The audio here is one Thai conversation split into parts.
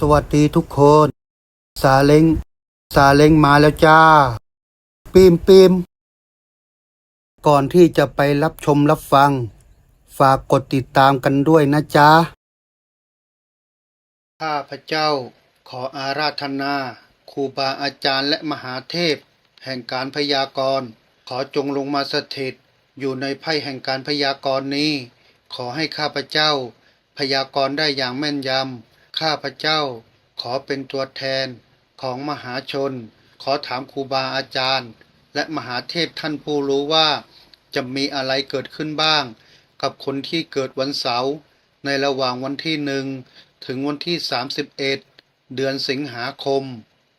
สวัสดีทุกคนซาเล้งซาเล้งมาแล้วจ้า ปีมปีมก่อนที่จะไปรับชมรับฟัง ฝากกดติดตามกันด้วยนะจ๊ะข้าพระเจ้าขออาราธนาครูบาอาจารย์และมหาเทพ แห่งการพยากรณ์ ขอจงลงมาสถิตอยู่ในไพ่แห่งการพยากรณ์นี้ ขอให้ข้าพเจ้า พยากรณ์ได้อย่างแม่นยำ ข้าพเจ้าขอเป็นตัวแทนของมหาชน ขอถามครูบาอาจารย์ และมหาเทพท่านผู้รู้ว่าจะมีอะไรเกิดขึ้นบ้าง กับคนที่เกิดวันเสาร์ในระหว่างวันที่หนึ่งถึงวันที่ 31 เดือนสิงหาคม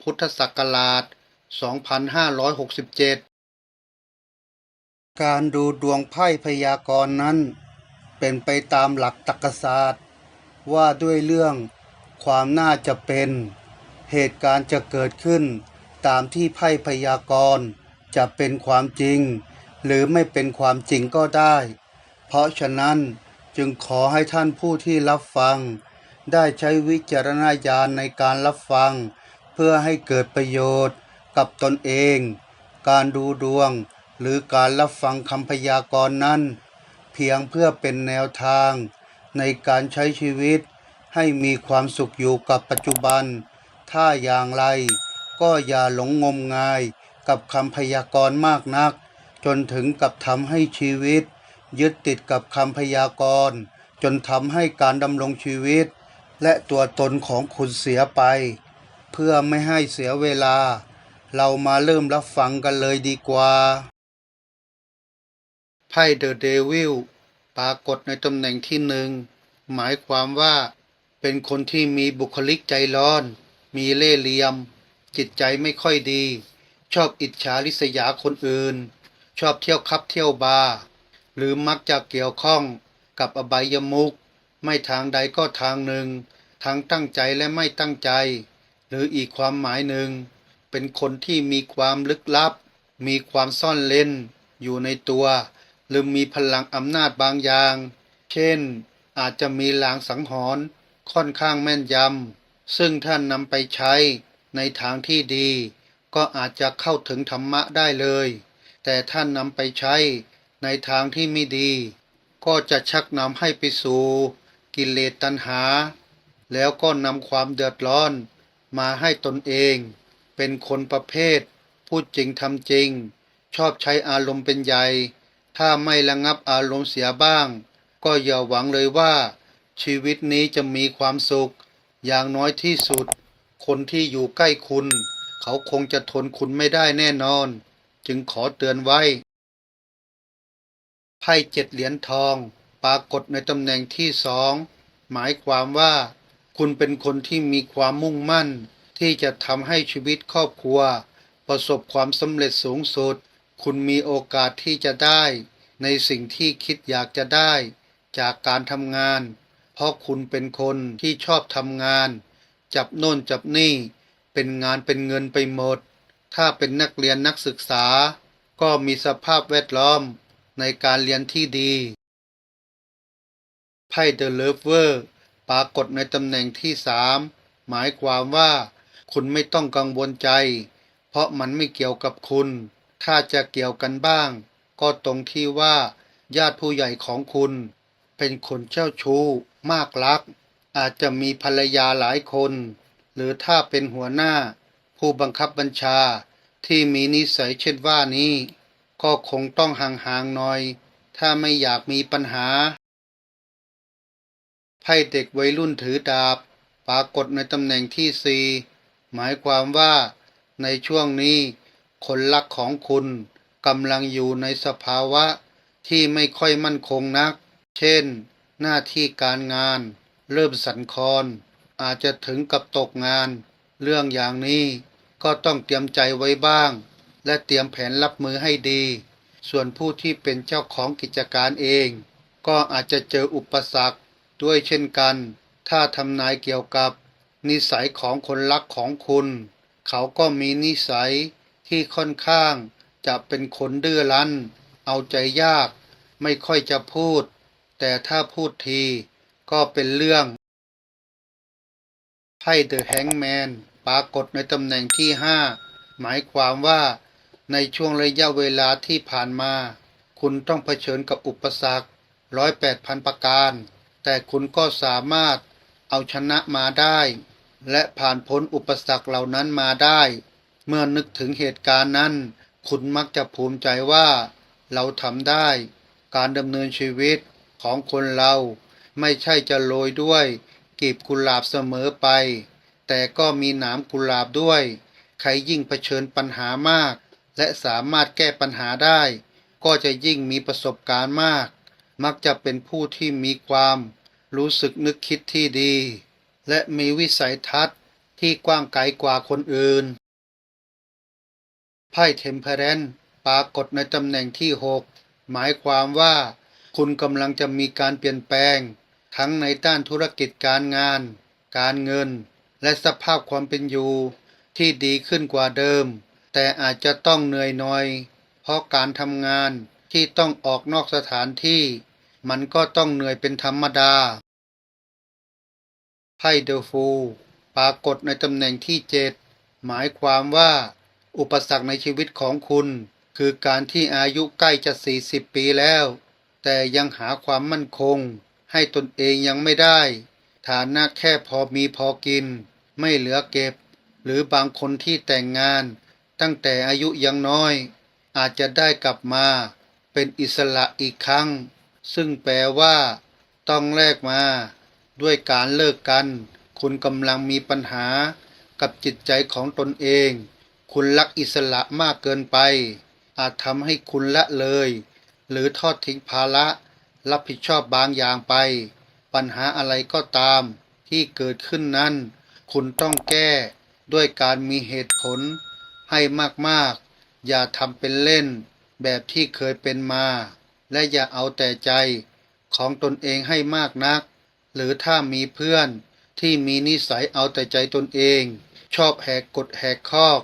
พุทธศักราช 2567 การดูดวงไพ่พยากรณ์นั้น เป็นไปตามหลักตรรกศาสตร์ ว่าด้วยเรื่อง ความน่าจะเป็นเหตุการณ์จะเกิดขึ้น ตามที่ไพ่พยากรณ์จะเป็นความจริง หรือไม่เป็นความจริงก็ได้ เพราะฉะนั้นจึงขอให้ท่านผู้ที่รับฟัง ได้ใช้วิจารณญาณในการรับฟัง เพื่อให้เกิดประโยชน์กับตนเอง การดูดวง หรือการรับฟังคำพยากรณ์นั้น เพียงเพื่อเป็นแนวทาง ในการใช้ชีวิต ให้มีความสุขอยู่กับปัจจุบัน ถ้าอย่างไร ก็อย่าหลงงมงายกับคำพยากรณ์มากนัก จนถึงกับทำให้ชีวิต ยึดติดกับคำพยากรณ์ จนทำให้การดำรงชีวิต และตัวตนของคุณเสียไป เพื่อไม่ให้เสียเวลา เรามาเริ่มรับฟังกันเลยดีกว่าไพ่เดอะเดวิลปรากฏในตำแหน่งที่หนึ่งหมายความว่า เป็นคนที่มีบุคลิกใจร้อน มีเล่ห์เหลี่ยม จิตใจไม่ค่อยดี ชอบอิจฉาริษยาคนอื่น ชอบเที่ยวคับเที่ยวบาร์หรือมักจะเกี่ยวข้องกับอบายมุกไม่ทางใดก็ทางหนึ่ง ทั้งตั้งใจและไม่ตั้งใจ หรืออีกความหมายหนึ่ง เป็นคนที่มีความลึกลับ มีความซ่อนเล่น อยู่ในตัว หรือมีพลังอำนาจบางอย่าง เช่น อาจจะมีลางสังหรณ์ ค่อนข้างแม่นยำ ซึ่งท่านนำไปใช้ในทางที่ดี ก็อาจจะเข้าถึงธรรมะได้เลย แต่ท่านนำไปใช้ในทางที่ไม่ดี ก็จะชักนำให้ไปสู่กิเลสตัณหา แล้วก็นำความเดือดร้อนมาให้ตนเอง เป็นคนประเภท พูดจริงทำจริง ชอบใช้อารมณ์เป็นใหญ่ ถ้าไม่ระงับอารมณ์เสียบ้าง ก็อย่าหวังเลยว่า ชีวิตนี้จะมีความสุข อย่างน้อยที่สุด คนที่อยู่ใกล้คุณ เขาคงจะทนคุณไม่ได้แน่นอน จึงขอเตือนไว้ไพ่เจ็ดเหรียญทอง ปรากฏในตำแหน่งที่สองหมายความว่า คุณเป็นคนที่มีความมุ่งมั่น ที่จะทำให้ชีวิตครอบครัว ประสบความสำเร็จสูงสุด คุณมีโอกาสที่จะได้ ในสิ่งที่คิดอยากจะได้ จากการทำงาน เพราะคุณเป็นคนที่ชอบทำงาน จับโน่นจับนี่ เป็นงานเป็นเงินไปหมด ถ้าเป็นนักเรียนนักศึกษา ก็มีสภาพแวดล้อมในการเรียนที่ดี ไพ่เดอะเลิฟเวอร์ปรากฏในตำแหน่งที่สามหมายความว่า คุณไม่ต้องกังวลใจ เพราะมันไม่เกี่ยวกับคุณ ถ้าจะเกี่ยวกันบ้าง ก็ตรงที่ว่า ญาติผู้ใหญ่ของคุณ เป็นคนเจ้าชู้ มากรัก อาจจะมีภรรยาหลายคน หรือถ้าเป็นหัวหน้า ผู้บังคับบัญชาที่มีนิสัยเช่นว่านี้ ก็คงต้องห่างๆหน่อย ถ้าไม่อยากมีปัญหาไพ่เด็กวัยรุ่นถือดาบ ปรากฏในตำแหน่งที่สี่หมายความว่าในช่วงนี้ คนรักของคุณกำลังอยู่ในสภาวะที่ไม่ค่อยมั่นคงนัก เช่น หน้าที่การงาน เริ่มสั่นคลอนอาจจะถึงกับตกงาน เรื่องอย่างนี้ก็ต้องเตรียมใจไว้บ้าง และเตรียมแผนรับมือให้ดี ส่วนผู้ที่เป็นเจ้าของกิจการเอง ก็อาจจะเจออุปสรรคด้วยเช่นกัน ถ้าทำนายเกี่ยวกับ นิสัยของคนรักของคุณ เขาก็มีนิสัยที่ค่อนข้างจะเป็นคนดื้อรั้น เอาใจยาก ไม่ค่อยจะพูด แต่ถ้าพูดทีก็เป็นเรื่อง ไพ่เดอะแฮงแมนปรากฏในตำแหน่งที่ห้าหมายความว่าในช่วงระยะเวลาที่ผ่านมา คุณต้องเผชิญกับอุปสรรคร้อยแปดพันประการ แต่คุณก็สามารถเอาชนะมาได้ และผ่านพ้นอุปสรรคเหล่านั้นมาได้ เมื่อนึกถึงเหตุการณ์นั้น คุณมักจะภูมิใจว่า เราทำได้ การดำเนินชีวิต ของคนเรา ไม่ใช่จะโรยด้วยกีบกุหลาบเสมอไป แต่ก็มีหนามกุหลาบด้วย ใครยิ่งเผชิญปัญหามาก และสามารถแก้ปัญหาได้ ก็จะยิ่งมีประสบการณ์มาก มักจะเป็นผู้ที่มีความ รู้สึกนึกคิดที่ดี และมีวิสัยทัศน์ที่กว้างไกลกว่าคนอื่น ไพ่เทมเพเรนปรากฏในตำแหน่งที่ 6 หมายความว่า คุณกำลังจะมีการเปลี่ยนแปลง ทั้งในด้านธุรกิจการงาน การเงิน และสภาพความเป็นอยู่ ที่ดีขึ้นกว่าเดิม แต่อาจจะต้องเหนื่อยหน่อย เพราะการทำงานที่ต้องออกนอกสถานที่ มันก็ต้องเหนื่อยเป็นธรรมดาไพ่เดฟูปรากฏในตำแหน่งที่เจ็ดหมายความว่า อุปสรรคในชีวิตของคุณ คือการที่อายุใกล้จะ 40 ปีแล้ว แต่ยังหาความมั่นคง ให้ตนเองยังไม่ได้ ฐานะแค่พอมีพอกิน ไม่เหลือเก็บ หรือบางคนที่แต่งงาน ตั้งแต่อายุยังน้อย อาจจะได้กลับมา เป็นอิสระอีกครั้ง ซึ่งแปลว่า ต้องแลกมา ด้วยการเลิกกัน คุณกำลังมีปัญหา กับจิตใจของตนเอง คุณรักอิสระมากเกินไป อาจทำให้คุณละเลย หรือทอดทิ้งภาระรับผิดชอบบางอย่างไป ปัญหาอะไรก็ตามที่เกิดขึ้นนั้น คุณต้องแก้ด้วยการมีเหตุผลให้มากๆ อย่าทำเป็นเล่นแบบที่เคยเป็นมา และอย่าเอาแต่ใจของตนเองให้มากนัก หรือถ้ามีเพื่อนที่มีนิสัยเอาแต่ใจตนเอง ชอบแหกกฎแหกข้อก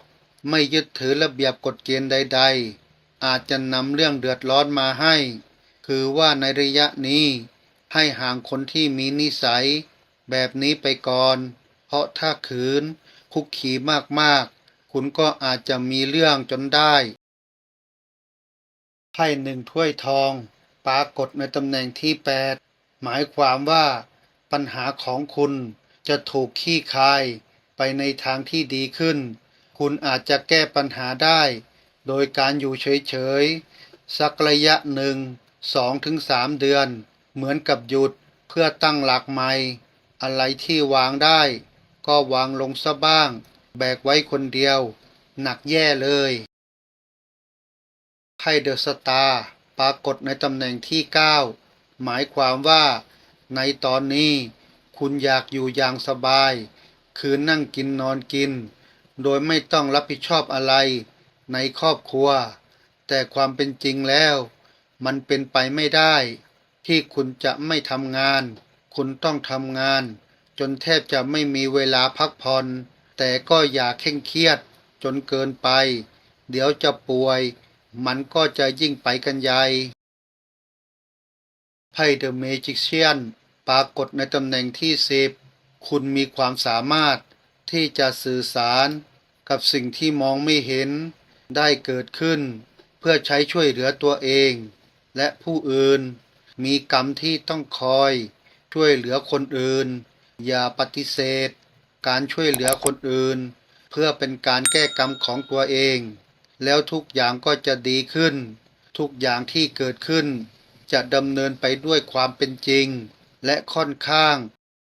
ไม่ยึดถือระเบียบกฎเกณฑ์ใด ๆ อาจจะนำเรื่องเดือดร้อนมาให้ คือว่าในระยะนี้ให้ห่างคนที่มีนิสัย แบบนี้ไปก่อน เพราะถ้าขืน คุกขีมากๆ คุณก็อาจจะมีเรื่องจนได้ไพ่หนึ่งถ้วยทองปรากฏในตำแหน่งที่แปดหมายความว่า ปัญหาของคุณจะถูกขี้คายไปในทางที่ดีขึ้น คุณอาจจะแก้ปัญหาได้ โดยการอยู่เฉยๆ สักระยะหนึ่งสองถึงสามเดือน เหมือนกับหยุดเพื่อตั้งหลักใหม่ อะไรที่วางได้ ก็วางลงซะบ้าง แบกไว้คนเดียว หนักแย่เลยไพ่เดอะสตาร์ปรากฏในตำแหน่งที่ 9 หมายความว่า ในตอนนี้คุณอยากอยู่อย่างสบาย คือนั่งกินนอนกิน โดยไม่ต้องรับผิดชอบอะไร ในครอบครัว แต่ความเป็นจริงแล้ว มันเป็นไปไม่ได้ ที่คุณจะไม่ทำงาน คุณต้องทำงาน จนแทบจะไม่มีเวลาพักผ่อนแต่ก็อย่าเคร่งเครียดจนเกินไป เดี๋ยวจะป่วย มันก็จะยิ่งไปกันใหญ่ไพ่เดอะเมจิเชียนปรากฏในตำแหน่งที่สิบคุณมีความสามารถที่จะสื่อสารกับสิ่งที่มองไม่เห็น ได้เกิดขึ้น เพื่อใช้ช่วยเหลือตัวเอง และผู้อื่น มีกรรมที่ต้องคอย ช่วยเหลือคนอื่น อย่าปฏิเสธ การช่วยเหลือคนอื่น เพื่อเป็นการแก้กรรมของตัวเอง แล้วทุกอย่างก็จะดีขึ้น ทุกอย่างที่เกิดขึ้น จะดำเนินไปด้วยความเป็นจริง และค่อนข้าง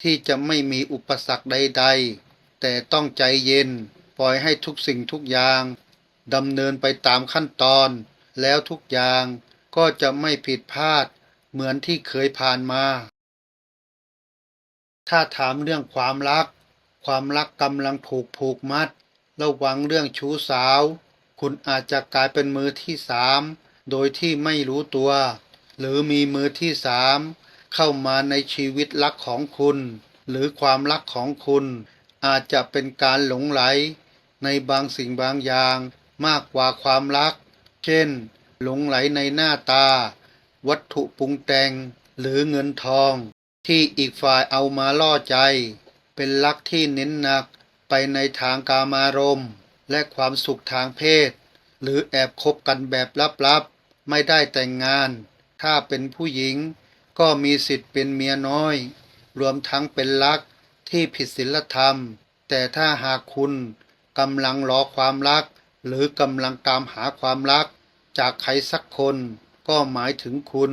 ที่จะไม่มีอุปสรรคใด ๆ แต่ต้องใจเย็น ปล่อยให้ทุกสิ่งทุกอย่าง ดำเนินไปตามขั้นตอน แล้วทุกอย่างก็จะไม่ผิดพลาดเหมือนที่เคยผ่านมา ถ้าถามเรื่องความรัก ความรักกำลังถูกผูกมัด ระวังเรื่องชู้สาว คุณอาจจะกลายเป็นมือที่สามโดยที่ไม่รู้ตัว หรือมีมือที่สามเข้ามาในชีวิตรักของคุณ หรือความรักของคุณ อาจจะเป็นการหลงไหล ในบางสิ่งบางอย่าง มากกว่าความรัก เช่น หลงไหลในหน้าตา วัตถุปรุงแต่งหรือเงินทอง ที่อีกฝ่ายเอามาล่อใจ เป็นลักที่เน้นหนักไปในทางกามารมณ์และความสุขทางเพศ หรือแอบคบกันแบบลับๆ ไม่ได้แต่งงาน ถ้าเป็นผู้หญิงก็มีสิทธิ์เป็นเมียน้อย รวมทั้งเป็นลักที่ผิดศีลธรรม แต่ถ้าหากคุณกำลังรอความรัก หรือกำลังตามหาความรัก จากใครสักคน ก็หมายถึงคุณ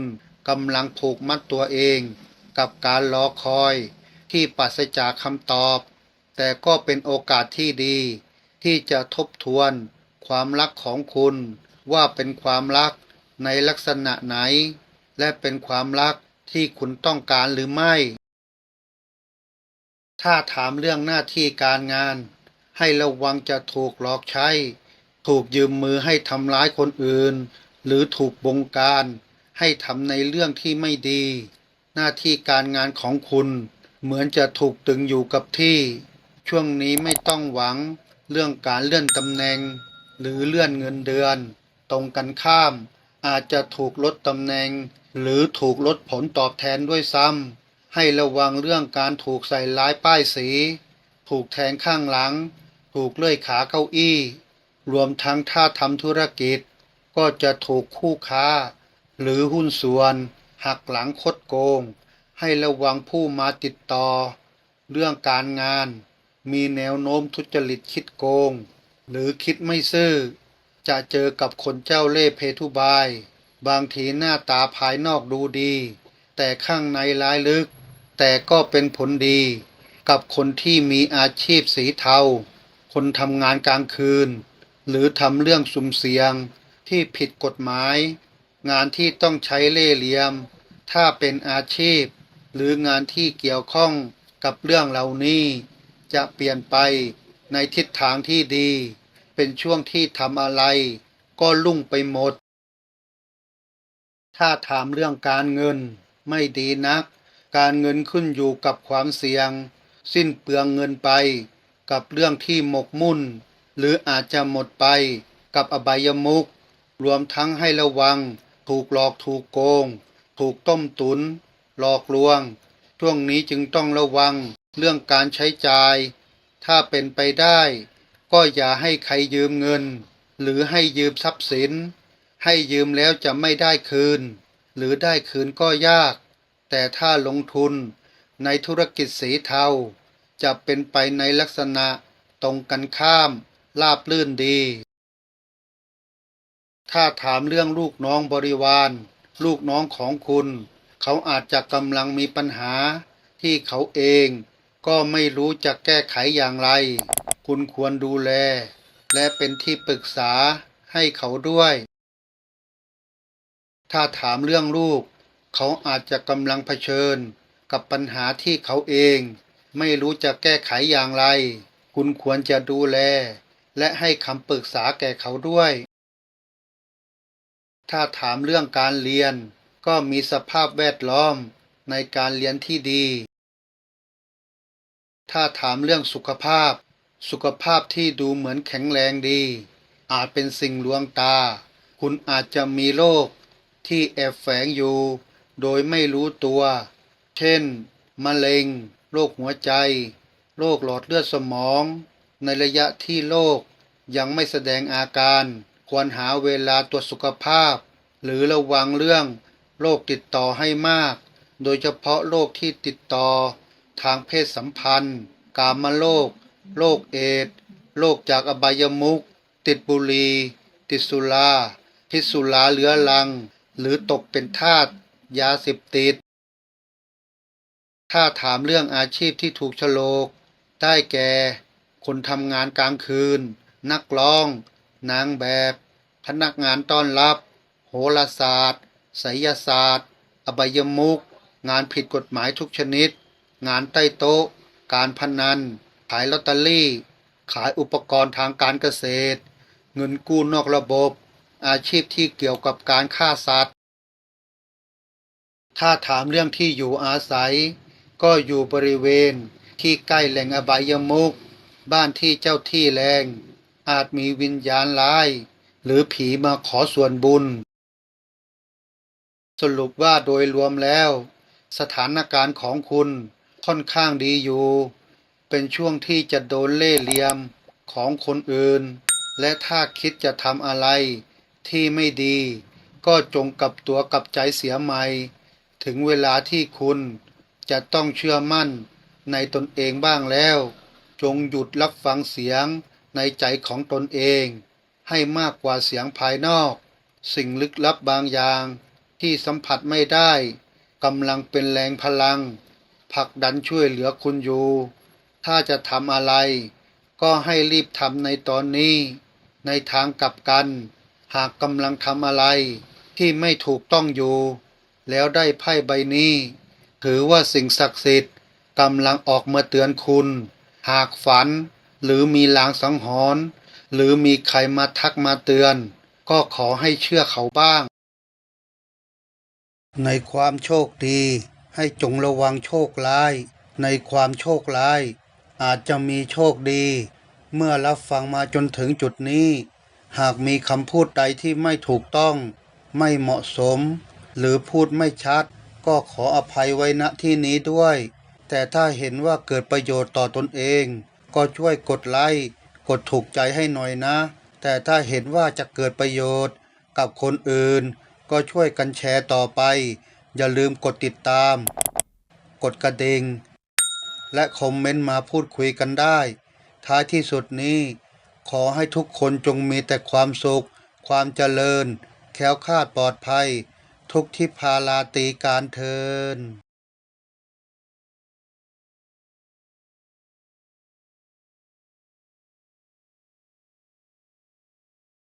กำลังผูกมัดตัวเอง กับการรอคอย ที่ปราศจากคำตอบ แต่ก็เป็นโอกาสที่ดี ที่จะทบทวน ความรักของคุณ ว่าเป็นความรักในลักษณะไหน และเป็นความรักที่คุณต้องการหรือไม่ ถ้าถามเรื่องหน้าที่การงาน ให้ระวังจะถูกหลอกใช้ ถูกยืมมือให้ทำร้ายคนอื่น หรือถูกบงการให้ทำในเรื่องที่ไม่ดี หน้าที่การงานของคุณ เหมือนจะถูกตึงอยู่กับที่ ช่วงนี้ไม่ต้องหวังเรื่องการเลื่อนตำแหน่ง หรือเลื่อนเงินเดือน ตรงกันข้าม อาจจะถูกลดตำแหน่ง หรือถูกลดผลตอบแทนด้วยซ้ำให้ระวังเรื่องการถูกใส่ร้ายป้ายสี ถูกแทงข้างหลัง ถูกเลื่อยขาเก้าอี้ รวมทั้งถ้าทำธุรกิจ ก็จะถูกคู่ค้า หรือหุ้นส่วน หักหลังคดโกง ให้ระวังผู้มาติดต่อ เรื่องการงาน มีแนวโน้มทุจริตคิดโกง หรือคิดไม่ซื่อ จะเจอกับคนเจ้าเล่ห์เพทุบาย บางทีหน้าตาภายนอกดูดี แต่ข้างในร้ายลึก แต่ก็เป็นผลดี กับคนที่มีอาชีพสีเทา คนทำงานกลางคืน หรือทำเรื่องสุ่มเสี่ยงที่ผิดกฎหมาย งานที่ต้องใช้เล่ห์เหลี่ยม ถ้าเป็นอาชีพ หรืองานที่เกี่ยวข้องกับเรื่องเหล่านี้ จะเปลี่ยนไปในทิศทางที่ดี เป็นช่วงที่ทำอะไร ก็ลุ่งไปหมด ถ้าถามเรื่องการเงินไม่ดีนัก การเงินขึ้นอยู่กับความเสี่ยง สิ้นเปลืองเงินไป กับเรื่องที่หมกมุ่น หรืออาจจะหมดไปกับอบายมุกรวมทั้งให้ระวัง ถูกหลอกถูกโกง ถูกต้มตุน หลอกลวง ช่วงนี้จึงต้องระวังเรื่องการใช้จ่าย ถ้าเป็นไปได้ ก็อย่าให้ใครยืมเงิน หรือให้ยืมทรัพย์สิน ให้ยืมแล้วจะไม่ได้คืน หรือได้คืนก็ยาก แต่ถ้าลงทุนในธุรกิจสีเทา จะเป็นไปในลักษณะตรงกันข้าม ลาบลื่นดี ถ้าถามเรื่องลูกน้องบริวาร ลูกน้องของคุณ เขาอาจจะกำลังมีปัญหา ที่เขาเองก็ไม่รู้จะแก้ไขอย่างไร คุณควรดูแล และเป็นที่ปรึกษาให้เขาด้วย ถ้าถามเรื่องลูก เขาอาจจะกำลังเผชิญ กับปัญหาที่เขาเอง ไม่รู้จะแก้ไขอย่างไร คุณควรจะดูแล และให้คำปรึกษาแก่เขาด้วย ถ้าถามเรื่องการเรียนก็มีสภาพแวดล้อมในการเรียนที่ดี ถ้าถามเรื่องสุขภาพ สุขภาพที่ดูเหมือนแข็งแรงดี อาจเป็นสิ่งลวงตา คุณอาจจะมีโรคที่แอบแฝงอยู่ โดยไม่รู้ตัว เช่น มะเร็ง โรคหัวใจ โรคหลอดเลือดสมอง ในระยะที่โรคยังไม่แสดงอาการ ควรหาเวลาตรวจสุขภาพ หรือระวังเรื่องโรคติดต่อให้มาก โดยเฉพาะโรคที่ติดต่อ ทางเพศสัมพันธ์ กามโรคโรคเอดส์โรคจากอบายมุขติดบุหรี่ติดสุราพิษสุราเรื้อรัง หรือตกเป็นทาสยาเสพติด ถ้าถามเรื่องอาชีพที่ถูกโฉลก ได้แก่ คนทำงานกลางคืน นักร้อง นางแบบ พนักงานต้อนรับ โหราศาสตร์ไสยศาสตร์ อบายมุก งานผิดกฎหมายทุกชนิด งานใต้โต๊ะ การพนัน ขายลอตเตอรี่ ขายอุปกรณ์ทางการเกษตร เงินกู้นอกระบบ อาชีพที่เกี่ยวกับการฆ่าสัตว์ ถ้าถามเรื่องที่อยู่อาศัย ก็อยู่บริเวณที่ใกล้แหล่งอบายมุก บ้านที่เจ้าที่แรง อาจมีวิญญาณร้าย หรือผีมาขอส่วนบุญ สรุปว่าโดยรวมแล้ว สถานการณ์ของคุณค่อนข้างดีอยู่ เป็นช่วงที่จะโดนเล่เหลี่ยมของคนอื่น และถ้าคิดจะทำอะไรที่ไม่ดี ก็จงกลับตัวกลับใจเสียใหม่ ถึงเวลาที่คุณจะต้องเชื่อมั่นในตนเองบ้างแล้ว จงหยุดรับฟังเสียงในใจของตนเอง ให้มากกว่าเสียงภายนอก สิ่งลึกลับบางอย่าง ที่สัมผัสไม่ได้กำลังเป็นแรงพลังผลักดันช่วยเหลือคุณอยู่ ถ้าจะทำอะไร ก็ให้รีบทำในตอนนี้ ในทางกลับกัน หากกำลังทำอะไรที่ไม่ถูกต้องอยู่ แล้วได้ไพ่ใบนี้ ถือว่าสิ่งศักดิ์สิทธิ์กำลังออกมาเตือนคุณ หากฝัน หรือมีลางสังหรณ์หรือมีใครมาทักมาเตือน ก็ขอให้เชื่อเขาบ้าง ในความโชคดี ให้จงระวังโชคร้าย ในความโชคร้าย อาจจะมีโชคดี เมื่อรับฟังมาจนถึงจุดนี้ หากมีคำพูดใดที่ไม่ถูกต้อง ไม่เหมาะสม หรือพูดไม่ชัด ก็ขออภัยไว้ณที่นี้ด้วย แต่ถ้าเห็นว่าเกิดประโยชน์ต่อตนเอง ก็ช่วยกดไลค์กดถูกใจให้หน่อยนะ แต่ถ้าเห็นว่าจะเกิดประโยชน์กับคนอื่น ก็ช่วยกันแชร์ต่อไป อย่าลืมกดติดตาม กดกระดิ่งและคอมเมนต์มาพูดคุยกันได้ ท้ายที่สุดนี้ ขอให้ทุกคนจงมีแต่ความสุข ความเจริญ แค้วคาดปลอดภัย ทุกที่พาลาตีการเทิน